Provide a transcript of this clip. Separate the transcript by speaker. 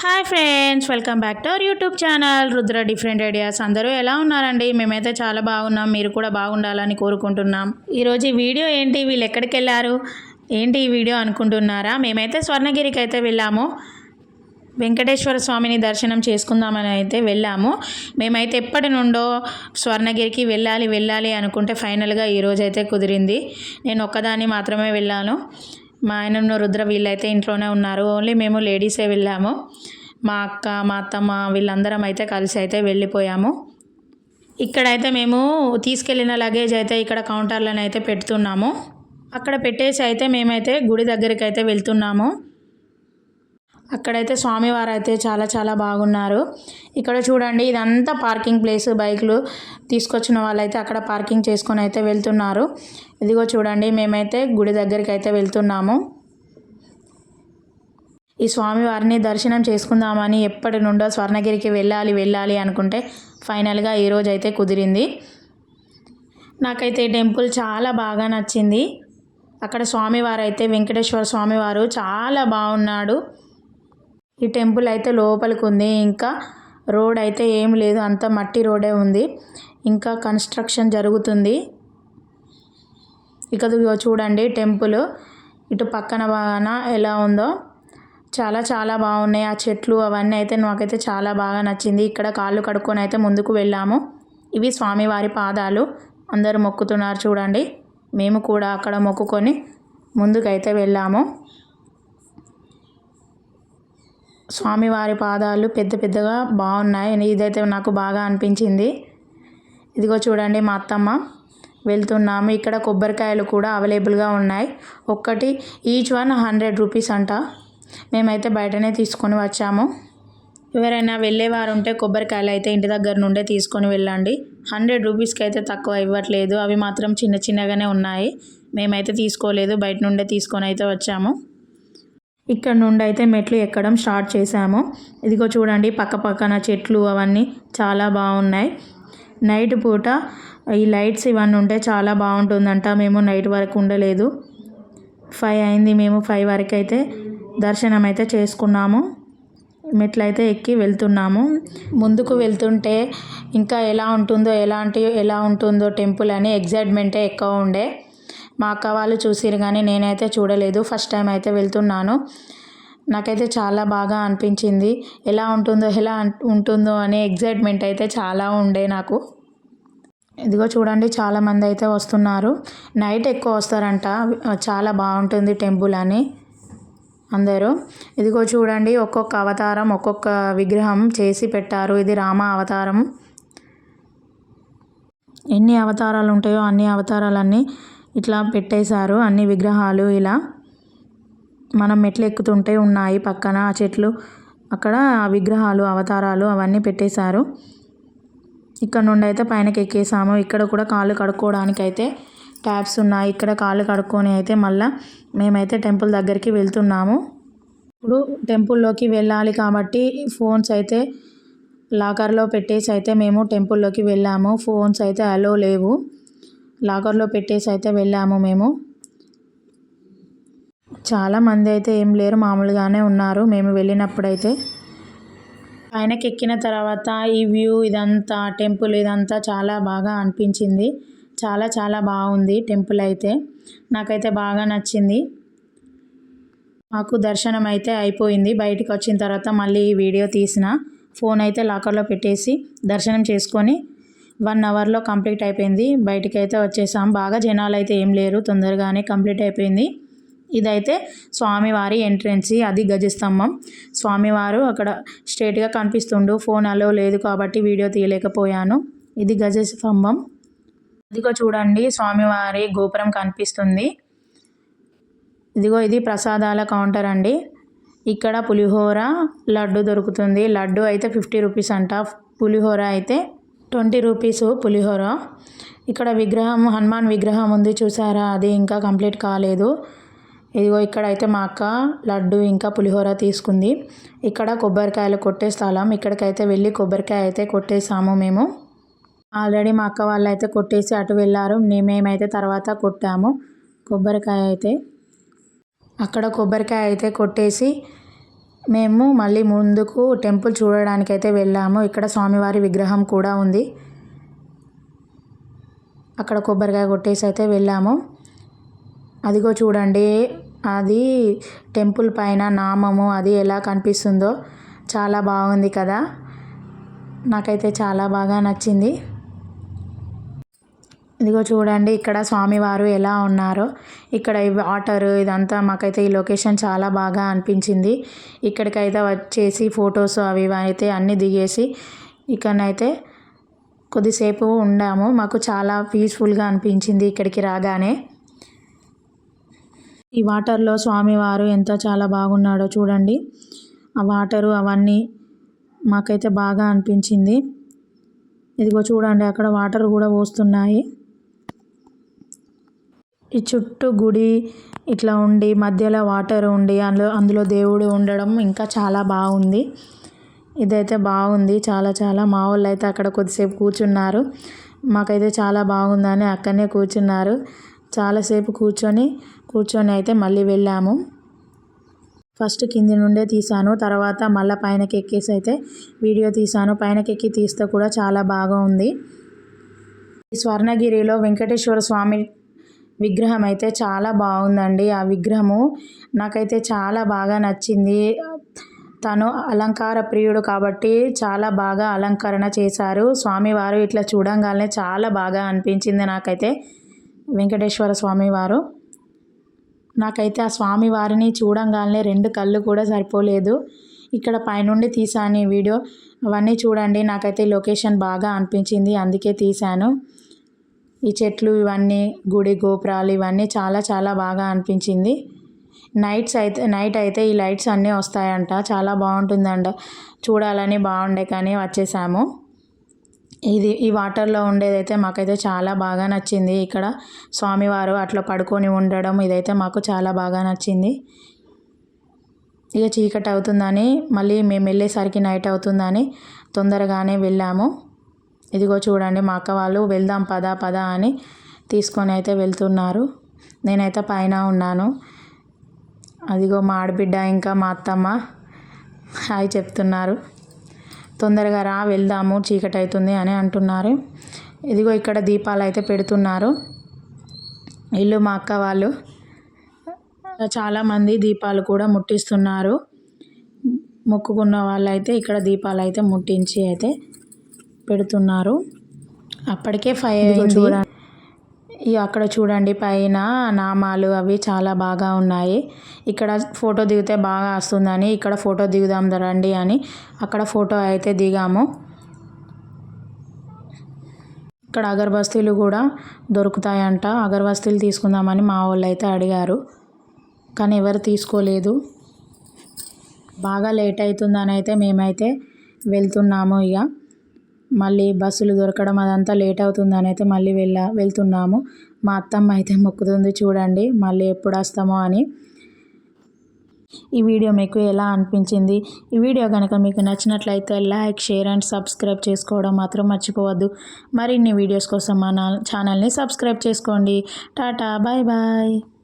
Speaker 1: Hi friends welcome back to our YouTube channel. Rudra different ideas. అందరూ ఎలా ఉన్నారండి? మేమైతే చాలా బాగున్నాం. మీరు కూడా బాగుండాలని కోరుకుంటున్నాం. ఈరోజు ఈ వీడియో ఏంటి? వీళ్ళు ఎక్కడికి వెళ్ళారు? ఏంటి ఈ వీడియో అనుకుంటున్నారా? మేమైతే స్వర్ణగిరికి అయితే వెళ్ళాము. వెంకటేశ్వర స్వామిని దర్శనం చేసుకుందామని అయితే వెళ్ళాము. మేమైతే ఎప్పటి నుండో స్వర్ణగిరికి వెళ్ళాలి వెళ్ళాలి అనుకుంటే ఫైనల్గా ఈరోజు అయితే కుదిరింది. నేను ఒక్కదాన్ని మాత్రమే వెళ్ళాను. మా ఆయన రుద్ర వీళ్ళైతే ఇంట్లోనే ఉన్నారు. ఓన్లీ మేము లేడీసే వెళ్ళాము. మా అక్క మా అత్తమ్మ వీళ్ళందరం అయితే కలిసి అయితే వెళ్ళిపోయాము. ఇక్కడైతే మేము తీసుకెళ్ళిన లగేజ్ అయితే ఇక్కడ కౌంటర్లను అయితే పెడుతున్నాము. అక్కడ పెట్టేసి అయితే మేమైతే గుడి దగ్గరికి అయితే వెళ్తున్నాము. అక్కడైతే స్వామివారు అయితే చాలా చాలా బాగున్నారు. ఇక్కడ చూడండి ఇదంతా పార్కింగ్ ప్లేస్. బైకులు తీసుకొచ్చిన వాళ్ళైతే అక్కడ పార్కింగ్ చేసుకొని అయితే వెళ్తున్నారు. ఇదిగో చూడండి మేమైతే గుడి దగ్గరికి అయితే వెళ్తున్నాము. ఈ స్వామివారిని దర్శనం చేసుకుందామని ఎప్పటి నుండో స్వర్ణగిరికి వెళ్ళాలి వెళ్ళాలి అనుకుంటే ఫైనల్గా ఈరోజు అయితే కుదిరింది. నాకైతే టెంపుల్ చాలా బాగా నచ్చింది. అక్కడ స్వామివారు అయితే వెంకటేశ్వర స్వామివారు చాలా బాగున్నాడు. ఈ టెంపుల్ అయితే లోపలికి ఉంది ఇంకా రోడ్ అయితే ఏం లేదు. అంత మట్టి రోడే ఉంది. ఇంకా కన్స్ట్రక్షన్ జరుగుతుంది. ఇక చూడండి టెంపుల్. ఇటు పక్కన బాగాన ఎలా ఉందో. చాలా చాలా బాగున్నాయి. ఆ చెట్లు అవన్నీ అయితే నాకైతే చాలా బాగా నచ్చింది. ఇక్కడ కాళ్ళు కడుక్కొని అయితే ముందుకు వెళ్ళాము. ఇవి స్వామివారి పాదాలు. అందరూ మొక్కుతున్నారు చూడండి. మేము కూడా అక్కడ మొక్కుకొని ముందుకైతే వెళ్ళాము. స్వామివారి పాదాలు పెద్ద పెద్దగా బాగున్నాయి. ఇదైతే నాకు బాగా అనిపించింది. ఇదిగో చూడండి మా అత్తమ్మ వెళ్తున్నాము. ఇక్కడ కొబ్బరికాయలు కూడా అవైలబుల్గా ఉన్నాయి. ఒక్కటి ఈచ్ వన్ హండ్రెడ్ రూపీస్ అంట. మేమైతే బయటనే తీసుకొని వచ్చాము. ఎవరైనా వెళ్ళేవారు ఉంటే కొబ్బరికాయలు అయితే ఇంటి దగ్గర నుండే తీసుకొని వెళ్ళండి. హండ్రెడ్ రూపీస్కి అయితే తక్కువ ఇవ్వట్లేదు. అవి మాత్రం చిన్న చిన్నగానే ఉన్నాయి. మేమైతే తీసుకోలేదు. బయట నుండే తీసుకొని అయితే వచ్చాము. ఇక్కడ నుండి అయితే మెట్లు ఎక్కడం స్టార్ట్ చేశాము. ఇదిగో చూడండి పక్క పక్కన చెట్లు అవన్నీ చాలా బాగున్నాయి. నైట్ పూట ఈ లైట్స్ ఇవన్నీ ఉంటే చాలా బాగుంటుందంట. మేము నైట్ వరకు ఉండలేదు. ఫైవ్ అయింది మేము ఫైవ్ వరకు అయితే దర్శనం అయితే చేసుకున్నాము. మెట్లయితే ఎక్కి వెళ్తున్నాము. ముందుకు వెళ్తుంటే ఇంకా ఎలా ఉంటుందో ఎలాంటి ఎలా ఉంటుందో టెంపుల్ అని ఎగ్జైట్మెంటే ఎక్కువ ఉండే. మా అక్క వాళ్ళు చూసిరు కానీ నేనైతే చూడలేదు. ఫస్ట్ టైం అయితే వెళ్తున్నాను. నాకైతే చాలా బాగా అనిపించింది. ఎలా ఉంటుందో ఎలా ఉంటుందో అనే ఎగ్జైట్మెంట్ అయితే చాలా ఉండే నాకు. ఇదిగో చూడండి చాలామంది అయితే వస్తున్నారు. నైట్ ఎక్కువ వస్తారంట. చాలా బాగుంటుంది టెంపుల్ అని. అందరూ. ఇదిగో చూడండి ఒక్కొక్క అవతారం ఒక్కొక్క విగ్రహం చేసి పెట్టారు. ఇది రామ అవతారం. ఎన్ని అవతారాలు ఉంటాయో అన్ని అవతారాలన్నీ ఇట్లా పెట్టేశారు. అన్ని విగ్రహాలు ఇలా మనం మెట్లు ఎక్కుతుంటే ఉన్నాయి. పక్కన ఆ చెట్లు అక్కడ ఆ విగ్రహాలు అవతారాలు అవన్నీ పెట్టేశారు. ఇక్కడ నుండి అయితే పైనకి ఎక్కేసాము ఇక్కడ కూడా కాళ్ళు కడుక్కోవడానికి అయితే ట్యాప్స్ ఉన్నాయి. ఇక్కడ కాళ్ళు కడుక్కొని అయితే మళ్ళీ మేమైతే టెంపుల్ దగ్గరికి వెళ్తున్నాము. ఇప్పుడు టెంపుల్లోకి వెళ్ళాలి కాబట్టి ఫోన్స్ అయితే లాకర్లో పెట్టేసి అయితే మేము టెంపుల్లోకి వెళ్ళాము. ఫోన్స్ అయితే అలో లేవు. లాకర్లో పెట్టేసి అయితే వెళ్ళాము మేము. చాలామంది అయితే ఏం లేరు మామూలుగానే ఉన్నారు మేము వెళ్ళినప్పుడైతే. పైనకి ఎక్కిన తర్వాత ఈ వ్యూ ఇదంతా టెంపుల్ ఇదంతా చాలా బాగా అనిపించింది. చాలా చాలా బాగుంది టెంపుల్ అయితే. నాకైతే బాగా నచ్చింది. మాకు దర్శనం అయితే అయిపోయింది. బయటికి వచ్చిన తర్వాత మళ్ళీ ఈ వీడియో తీసిన. ఫోన్ అయితే లాకర్లో పెట్టేసి దర్శనం చేసుకొని వన్ అవర్లో కంప్లీట్ అయిపోయింది. బయటికి అయితే వచ్చేసాం. బాగా జనాలు అయితే ఏం లేరు. తొందరగానే కంప్లీట్ అయిపోయింది. ఇదైతే స్వామివారి ఎంట్రెన్సీ అది గజస్తంభం. స్వామివారు అక్కడ స్ట్రేట్గా కనిపిస్తుండు. ఫోన్ అలో లేదు కాబట్టి వీడియో తీయలేకపోయాను. ఇది గజస్తంభం. ఇదిగో చూడండి స్వామివారి గోపురం కనిపిస్తుంది. ఇదిగో ఇది ప్రసాదాల కౌంటర్ అండి. ఇక్కడ పులిహోర లడ్డు దొరుకుతుంది. లడ్డు అయితే ఫిఫ్టీ రూపీస్ అంట. పులిహోర అయితే ట్వంటీ రూపీస్ పులిహోర. ఇక్కడ విగ్రహం హనుమాన్ విగ్రహం ఉంది చూసారా? అది ఇంకా కంప్లీట్ కాలేదు. ఇదిగో ఇక్కడ అయితే మా అక్క లడ్డు ఇంకా పులిహోర తీసుకుంది. ఇక్కడ కొబ్బరికాయలు కొట్టే స్థలం. ఇక్కడికైతే వెళ్ళి కొబ్బరికాయ అయితే కొట్టేసాము మేము. ఆల్రెడీ మా అక్క వాళ్ళు అయితే కొట్టేసి అటు వెళ్ళారు. మేమైతే తర్వాత కొట్టాము. కొబ్బరికాయ అయితే. అక్కడ కొబ్బరికాయ అయితే కొట్టేసి మేము మళ్ళీ ముందుకు టెంపుల్ చూడడానికి అయితే వెళ్ళాము. ఇక్కడ స్వామివారి విగ్రహం కూడా ఉంది. అక్కడ కొబ్బరికాయ కొట్టేసి అయితే వెళ్ళాము. అదిగో చూడండి అది టెంపుల్ పైన నామము అది ఎలా కనిపిస్తుందో. చాలా బాగుంది కదా. నాకైతే చాలా బాగా నచ్చింది. ఇదిగో చూడండి ఇక్కడ స్వామివారు ఎలా ఉన్నారో. ఇక్కడ ఈ వాటర్ ఇదంతా మాకైతే ఈ లొకేషన్ చాలా బాగా అనిపించింది. ఇక్కడికైతే వచ్చేసి ఫొటోస్ అవి అయితే అన్నీ దిగేసి ఇక్కడనైతే కొద్దిసేపు ఉండాము. మాకు చాలా పీస్ఫుల్గా అనిపించింది ఇక్కడికి రాగానే. ఈ వాటర్లో స్వామివారు ఎంత చాలా బాగున్నాడో చూడండి. ఆ వాటరు అవన్నీ మాకైతే బాగా అనిపించింది. ఇదిగో చూడండి అక్కడ వాటర్ కూడా పోస్తున్నాయి. ఈ చుట్టూ గుడి ఇట్లా ఉండి మధ్యలో వాటర్ ఉండి అందులో అందులో దేవుడు ఉండడం ఇంకా చాలా బాగుంది. ఇదైతే బాగుంది. చాలా చాలా మా వాళ్ళు అయితే అక్కడ కొద్దిసేపు కూర్చున్నారు. మాకైతే చాలా బాగుందని అక్కడనే కూర్చున్నారు. చాలాసేపు కూర్చొని కూర్చొని అయితే మళ్ళీ వెళ్ళాము. ఫస్ట్ కింది నుండే తీసాను తర్వాత మళ్ళీ పైనకి ఎక్కేసి అయితే వీడియో తీసాను పైనకి ఎక్కి తీస్తే కూడా చాలా బాగా ఉంది ఈ స్వర్ణగిరిలో వెంకటేశ్వర స్వామి విగ్రహం అయితే చాలా బాగుందండి. ఆ విగ్రహము నాకైతే చాలా బాగా నచ్చింది. తను అలంకార ప్రియుడు కాబట్టి చాలా బాగా అలంకరణ చేశారు. స్వామివారు ఇట్లా చూడంగానే చాలా బాగా అనిపించింది నాకైతే. వెంకటేశ్వర స్వామివారు. నాకైతే ఆ స్వామివారిని చూడంగానే రెండు కళ్ళు కూడా సరిపోలేదు. ఇక్కడ పైనుండి తీసాను ఈ వీడియో. అవన్నీ చూడండి నాకైతే లొకేషన్ బాగా అనిపించింది అందుకే తీశాను. ఈ చెట్లు ఇవన్నీ గుడి గోపురాలు ఇవన్నీ చాలా చాలా బాగా అనిపించింది. నైట్స్ అయితే నైట్ అయితే ఈ లైట్స్ అన్నీ వస్తాయంట. చాలా బాగుంటుందంట. చూడాలని బాగుండే కానీ వచ్చేసాము. ఇది ఈ వాటర్లో ఉండేదైతే మాకైతే చాలా బాగా నచ్చింది. ఇక్కడ స్వామివారు అట్లా పడుకొని ఉండడం ఇదైతే మాకు చాలా బాగా నచ్చింది. ఇక చీకటి అవుతుందని మళ్ళీ మేము వెళ్ళేసరికి నైట్ అవుతుందని తొందరగానే వెళ్ళాము. ఇదిగో చూడండి మా అక్క వాళ్ళు వెళ్దాం పదా పదా అని తీసుకొని అయితే వెళ్తున్నారు. నేనైతే పైన ఉన్నాను. అదిగో మా ఆడబిడ్డ ఇంకా మా అత్తమ్మ హాయ్ చెప్తున్నారు. తొందరగా రా వెళ్దాము చీకటి అవుతుంది అని అంటున్నారు. ఇదిగో ఇక్కడ దీపాలు అయితే పెడుతున్నారు. ఇల్లు మా అక్క వాళ్ళు. చాలామంది దీపాలు కూడా ముట్టిస్తున్నారు. మొక్కుకున్న వాళ్ళు అయితే ఇక్కడ దీపాలు అయితే ముట్టించి అయితే పెడుతున్నారు. అప్పటికే ఫైవ్ చూడండి. అక్కడ చూడండి పైన నామాలు అవి చాలా బాగా ఉన్నాయి. ఇక్కడ ఫోటో దిగితే బాగా వస్తుందని ఇక్కడ ఫోటో దిగుదాం రండి అని అక్కడ ఫోటో అయితే దిగాము. ఇక్కడ అగరబస్తీలు కూడా దొరుకుతాయంట. అగరబస్తీలు తీసుకుందామని మా వాళ్ళు అయితే అడిగారు. కానీ ఎవరు తీసుకోలేదు. బాగా లేట్ అవుతుందని అయితే మేమైతే వెళ్తున్నాము ఇక మళ్ళీ బస్సులు దొరకడం అదంతా లేట్ అవుతుందని అయితే మళ్ళీ వెళ్ళ వెళ్తున్నాము. మా అత్తమ్మ అయితే మొక్కుతుంది చూడండి మళ్ళీ ఎప్పుడు వస్తామో అని. ఈ వీడియో మీకు ఎలా అనిపించింది? ఈ వీడియో కనుక మీకు నచ్చినట్లయితే లైక్ షేర్ అండ్ సబ్స్క్రైబ్ చేసుకోవడం మాత్రం మర్చిపోవద్దు. మరిన్ని వీడియోస్ కోసం మా ఛానల్ని సబ్స్క్రైబ్ చేసుకోండి. Tata bye bye.